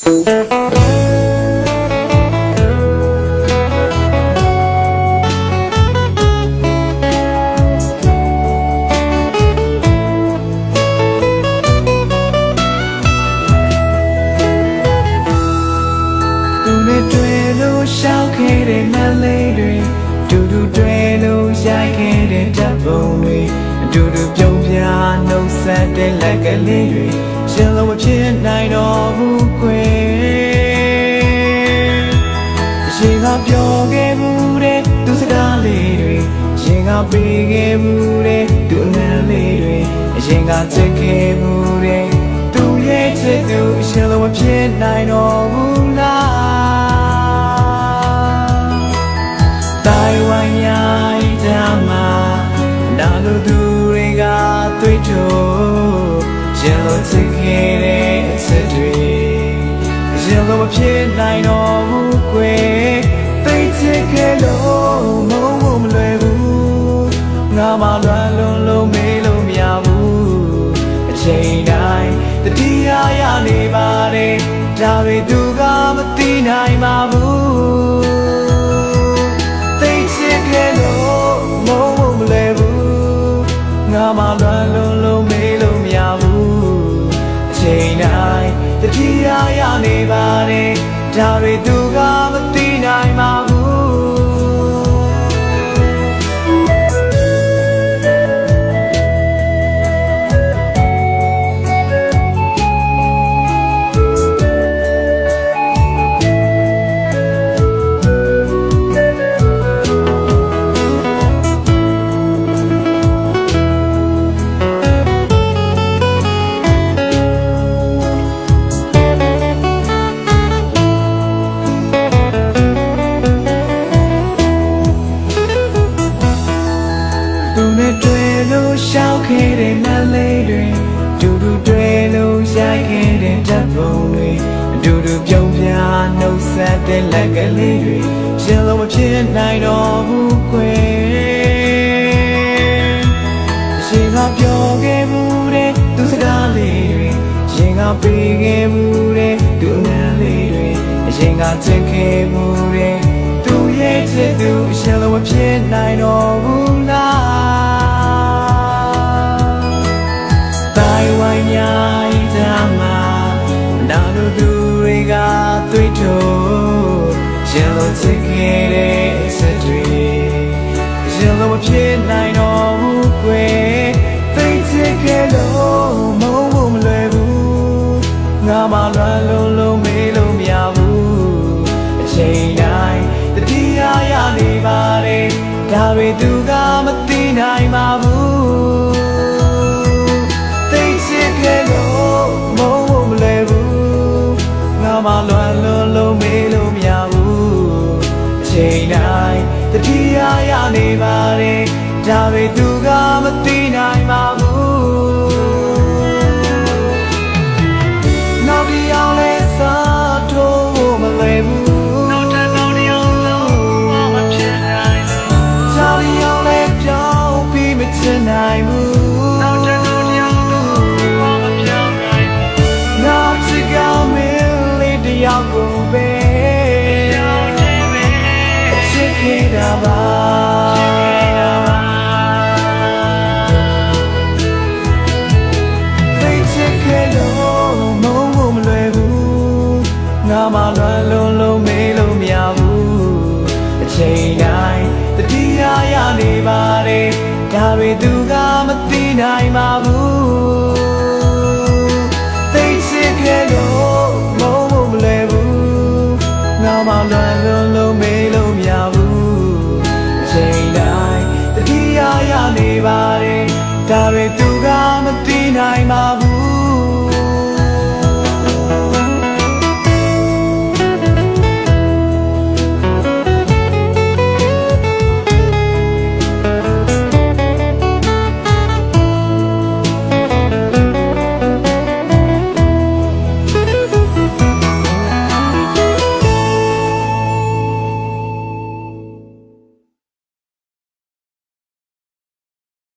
ရှောက်ခဲ့တဲ့နတ်လေးတွေဒူဒူတွေ့လို့ရိုက်ခဲ့တဲ့ဓာတ်ပုံတွေအတူတူပြုံးပြနှုတ်ဆက်တဲ့လက်ကလေးတွေရှင်လုံးမဖြစ်နိုင်တော့ဘူးကွယ် ရှင်ကပြောခဲ့မှုတဲ့သူစကားလေးတွေရှင်ကပေးခဲ့မှုတဲ့သူအနံလေးတွေအရင်ကချစ်ခဲ့မှုတဲ့သူရဲ့ချစ်သူရှင်လုံးမဖြစ်နိုင်တော့ဘူးလားတိုင်ဝမ်ရိုင်းကြမှာနာလို့သူတွေကတွေ့တော့ရင်လို့ချစ်ခဲ့တဲ့အချက်တွေ ရင်လို့မဖြစ်နိုင်တော့ဘူးကွယ်သိချစ်ခဲ့လို့မုန်းဖို့မလွယ်ဘူးငါမှလွမ်းလွန်လို့မေးလို့မရဘူးအချိန်တိုင်းတတိယရနေပါတယ်ဒါပေသူကမသိနိုင်ပါဘူးသိချစ်ခဲ့လို့မုန်းဖို့မလဲဘူးငါမှလွမ်းလွန်လို့ တိုင်းတတိယရနေပါတယ်ဒါတွေသူ တွေအတူတူပြုံးပြနှုတ်ဆက်တဲ့လက်ကလေးတွေရှင်လုံးမဖြစ်နိုင်တော့ဘူးကွယ်ရှင်ကပြောခဲ့မှုတဲ့သူစကားလေးတွေရှင်ကပေးခဲ့မှုတဲ့သူအနံလေးတွေအရင်ကချစ်ခဲ့မှုတဲ့သူရဲ့ချစ်သူရှင်လုံးမဖြစ်နိုင်တော့ဘူးလား စ်ခဲ့တဲ့အဆက်တွေရင်လို့မဖြစ်နိုင်တော့ဘူးကွယ်သိချစ်ခဲ့လို့မုန်းဖို့မလွယ်ဘူးငါမှလွမ်းလုံးလုံးမေးလို့မရဘူးအချိန်တိုင်းတတိယရနေပါတယ်ဒါတွေသူကမသိနိုင်ပါဘူး ချိန်တိုင်းတတိယရနေပါတယ်ဒါပေသူကမသိနိုင်ပါဘူး နေပါလေဒါတွေသူကမသိနိုင်ပါဘူးသိစစ်ခဲ့လို့မဟုတ်မလဲဘူးငါမလွယ်လို့